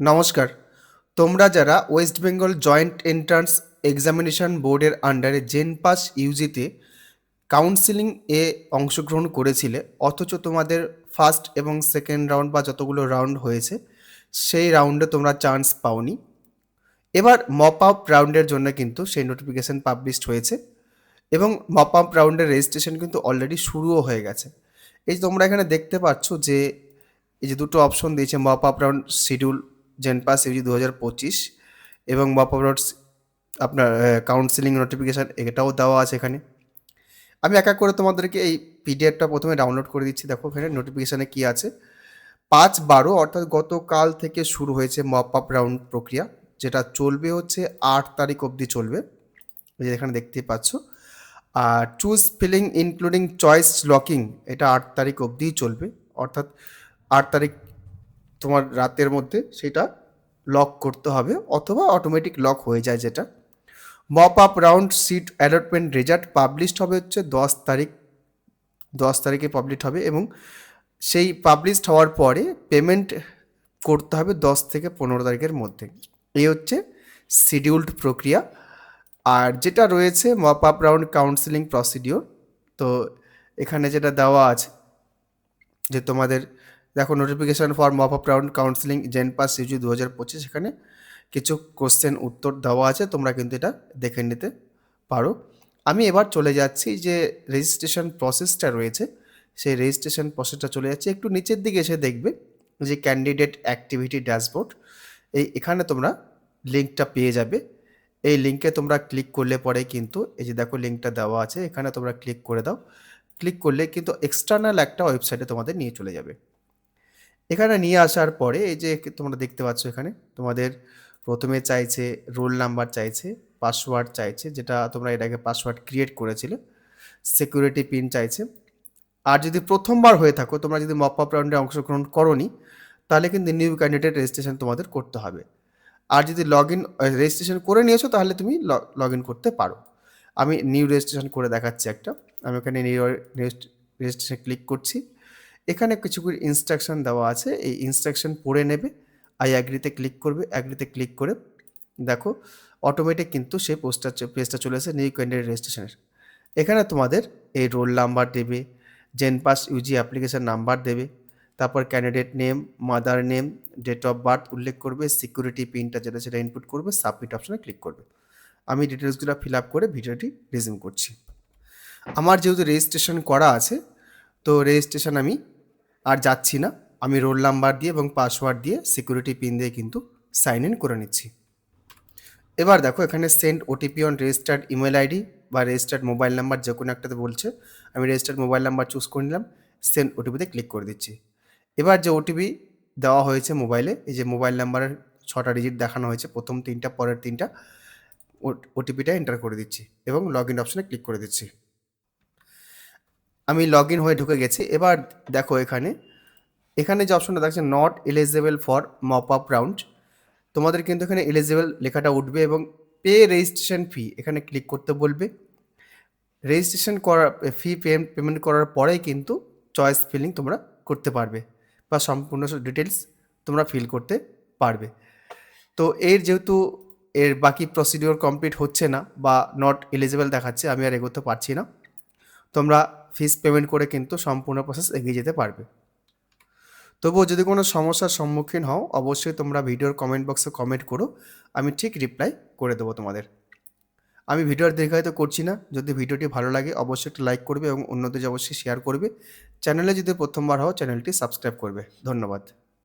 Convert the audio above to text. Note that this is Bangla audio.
নমস্কার। তোমরা যারা West Bengal joint entrance examination বোর্ডের আন্ডারে জেন পাস ইউজিতে কাউন্সিলিং এ অংশগ্রহণ করেছিলে, অথচ তোমাদের ফার্স্ট এবং সেকেন্ড রাউন্ড বা যতগুলো রাউন্ড হয়েছে, সেই রাউন্ডে তোমরা চান্স পাওনি। এবার মপ আপ রাউন্ডের জন্য কিন্তু সেই নোটিফিকেশান পাবলিশড হয়েছে এবং মপ আপ রাউন্ডের রেজিস্ট্রেশন কিন্তু অলরেডি শুরুও হয়ে গেছে। এই তোমরা এখানে দেখতে পাচ্ছ যে, এই যে দুটো অপশন দিয়েছে mop up round schedule JENPAS UG দু হাজার পঁচিশ এবং মপ রাউন্ড আপনার কাউন্সিলিং নোটিফিকেশান এটাও দেওয়া আছে এখানে। আমি এক এক করে তোমাদেরকে এই পিডিএফটা প্রথমে ডাউনলোড করে দিচ্ছি। দেখো এখানে নোটিফিকেশানে কী আছে? পাঁচ বারো, অর্থাৎ গতকাল থেকে শুরু হয়েছে মপ আপ রাউন্ড প্রক্রিয়া, যেটা চলবে হচ্ছে আট তারিখ অবধি চলবে। যে এখানে দেখতে পাচ্ছ। আর choose filling including choice locking এটা আট তারিখ অবধিই চলবে। অর্থাৎ আট তারিখ তোমার রাতের মধ্যে সেটা লক করতে হবে অথবা অটোমেটিক লক হয়ে যায় যেটা। Mop up round seat allotment result published হবে হচ্ছে দশ তারিখ, দশ তারিখে পাবলিশ হবে এবং সেই পাবলিশড হওয়ার পরে পেমেন্ট করতে হবে দশ থেকে পনেরো তারিখের মধ্যে। এই হচ্ছে শিডিউলড প্রক্রিয়া। আর যেটা রয়েছে mop up round counselling procedure তো এখানে যেটা দেওয়া আছে যে তোমাদের দেখো notification for mop up round counselling JENPAS UG দু হাজার পঁচিশ, এখানে কিছু কোশ্চেন উত্তর দেওয়া আছে, তোমরা কিন্তু এটা দেখে নিতে পারো। আমি এবার চলে যাচ্ছি যে রেজিস্ট্রেশন প্রসেসটা রয়েছে, সেই রেজিস্ট্রেশন প্রসেসটা চলে যাচ্ছে। একটু নিচের দিকে এসে দেখবে যে ক্যান্ডিডেট অ্যাক্টিভিটি ড্যাশবোর্ড এই এখানে তোমরা লিঙ্কটা পেয়ে যাবে। এই লিঙ্কে তোমরা ক্লিক করলে পরে কিন্তু, এই যে দেখো লিঙ্কটা দেওয়া আছে, এখানে তোমরা ক্লিক করে দাও। ক্লিক করলে কিন্তু এক্সটার্নাল একটা ওয়েবসাইটে তোমাদের নিয়ে চলে যাবে। এখানে নিয়ে আসার পরে এই যে তোমরা দেখতে পাচ্ছ এখানে, তোমাদের প্রথমে চাইছে, রোল নাম্বার চাইছে, পাসওয়ার্ড চাইছে, যেটা তোমরা আগে পাসওয়ার্ড ক্রিয়েট করেছিলে, সিকিউরিটি পিন চাইছে। আর যদি প্রথমবার হয়ে থাকো, তোমরা যদি মপ আপ রাউন্ডে অংশগ্রহণ করনি, তাহলে কিন্তু নিউ ক্যান্ডিডেট রেজিস্ট্রেশন তোমাদের করতে হবে। আর যদি লগ ইন রেজিস্ট্রেশন করে নিয়েছো, তাহলে তুমি লগ ইন করতে পারো। আমি নিউ রেজিস্ট্রেশন করে দেখাচ্ছি একটা। আমি ওখানে নিউ রেজিস্ট্রেশন ক্লিক করছি। এখানে কিছু কিছু ইনস্ট্রাকশন দেওয়া আছে। এই ইনস্ট্রাকশন পড়ে নেবে। আই অ্যাগ্রিতে ক্লিক করবে। অ্যাগ্রিতে ক্লিক করে দেখো অটোমেটিক কিন্তু সেই পোস্টার পেজটা চলে আসে নিউ ক্যান্ডিডেট রেজিস্ট্রেশনের এখানে তোমাদের এই রোল নাম্বার দেবে JENPAS UG application number দেবে, তারপর candidate name mother name date of birth উল্লেখ করবে সিকিউরিটি পিনটা যেটা সেটা ইনপুট করবে সাবমিট অপশানে ক্লিক করবে। আমি ডিটেলসগুলো ফিল আপ করে ভিডিওটি রিজিউম করছি। আমার যেহেতু রেজিস্ট্রেশন করা আছে, তো রেজিস্ট্রেশন আমি আর যাচ্ছি না। আমি রোল নাম্বার দিয়ে এবং পাসওয়ার্ড দিয়ে সিকিউরিটি পিন দিয়ে কিন্তু সাইন ইন করে নিচ্ছি। এবার দেখো এখানে send OTP on registered email ID বা রেজিস্টার্ড মোবাইল নাম্বার যে কোনো একটাতে বলছে। আমি রেজিস্টার্ড মোবাইল নাম্বার চুজ করে নিলাম সেন্ড ওটিপিতে ক্লিক করে দিচ্ছি। এবার যে ওটিপি দেওয়া হয়েছে মোবাইলে এই যে মোবাইল নাম্বারের ছটা ডিজিট দেখানো হয়েছে, প্রথম তিনটা, পরের তিনটা ওটিপিটা এন্টার করে দিচ্ছি এবং লগ ইন অপশানে ক্লিক করে দিচ্ছি। আমি লগ ইন হয়ে ঢুকে গেছি। এবার দেখো এখানে। এখানে যে অপশনটা দেখছে not eligible for mop up round তোমাদের কিন্তু এখানে এলিজেবল লেখাটা উঠবে এবং পে রেজিস্ট্রেশন ফি এখানে ক্লিক করতে বলবে। রেজিস্ট্রেশন করার ফি পেমেন্ট করার পরেই কিন্তু চয়েস ফিলিং তোমরা করতে পারবে বা সম্পূর্ণ ডিটেলস তোমরা ফিল করতে পারবে। তো এর যেহেতু এর বাকি প্রসিডিওর কমপ্লিট হচ্ছে না বা নট এলিজেবল দেখাচ্ছে, আমি আর এগোতে পারছি না। তোমরা ফিস পেমেন্ট করে কিন্তু সম্পূর্ণ প্রসেস এগিয়ে যেতে পারবে। তবুও যদি কোনো সমস্যার সম্মুখীন হও, অবশ্যই তোমরা ভিডিওর কমেন্ট বক্সে কমেন্ট করো, আমি ঠিক রিপ্লাই করে দেবো তোমাদের। আমি ভিডিওর দীর্ঘায়িত করছি না, যদি ভিডিওটি ভালো লাগে অবশ্যই একটা লাইক করবে এবং অন্যদের অবশ্যই শেয়ার করবে। চ্যানেলে যদি প্রথমবার হও, চ্যানেলটি সাবস্ক্রাইব করবে। ধন্যবাদ।